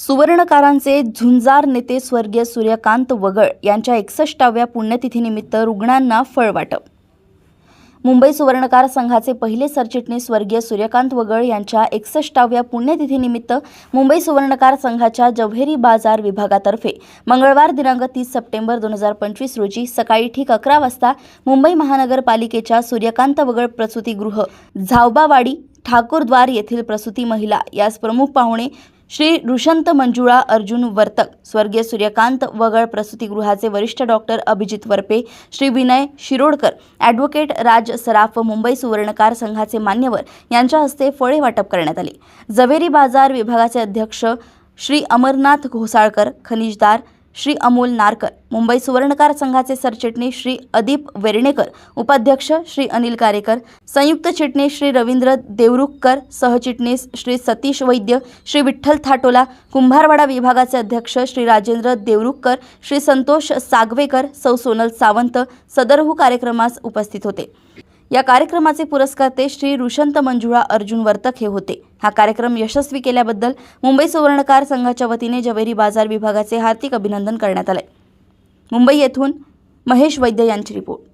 सुवर्णकारांचे झुंजार नेते स्वर्गीय सूर्यकांत वगळ यांच्या एकसष्टाव्या पुण्यतिथीनिमित्त रुग्णांना फळ वाटप. मुंबई सुवर्णकार संघाचे पहिले सरचिटणीस स्वर्गीय सूर्यकांत वगळ यांच्या एकसष्टाव्या पुण्यतिथीनिमित्त मुंबई सुवर्णकार संघाच्या जव्हेरी बाजार विभागातर्फे मंगळवार दिनांक तीस सप्टेंबर दोन हजार पंचवीस रोजी सकाळी ठीक अकरा वाजता मुंबई महानगरपालिकेच्या सूर्यकांत वगळ प्रसूतीगृह झावबावाडी ठाकूरद्वार येथील प्रसूती महिला यास प्रमुख पाहुणे श्री ऋषंत मंजुळा अर्जुन वर्तक स्वर्गीय सूर्यकांत वगळ प्रसूतीगृहाचे वरिष्ठ डॉक्टर अभिजित वरपे श्री विनय शिरोडकर ॲडव्होकेट राज सराफ मुंबई सुवर्णकार संघाचे मान्यवर यांच्या हस्ते फळे वाटप करण्यात आले. जवेरी बाजार विभागाचे अध्यक्ष श्री अमरनाथ घोसाळकर खनिजदार श्री अमोल नारकर मुंबई सुवर्णकार संघाचे सरचिटणीस श्री अदीप वेर्णेकर उपाध्यक्ष श्री अनिल कारेकर संयुक्त चिटणीस श्री रवींद्र देवरुखकर सहचिटणीस श्री सतीश वैद्य श्री विठ्ठल थाटोला कुंभारवाडा विभागाचे अध्यक्ष श्री राजेंद्र देवरुखकर श्री संतोष सागवेकर सौ सोनल सावंत सदरहू कार्यक्रमास उपस्थित होते. या कार्यक्रमाचे पुरस्कर्ते श्री ऋषंत मंजुळा अर्जुन वर्तक हे होते. हा कार्यक्रम यशस्वी केल्याबद्दल मुंबई सुवर्णकार संघाच्या वतीने जवेरी बाजार विभागाचे हार्दिक अभिनंदन करण्यात आले मुंबई येथून महेश वैद्य यांची रिपोर्ट.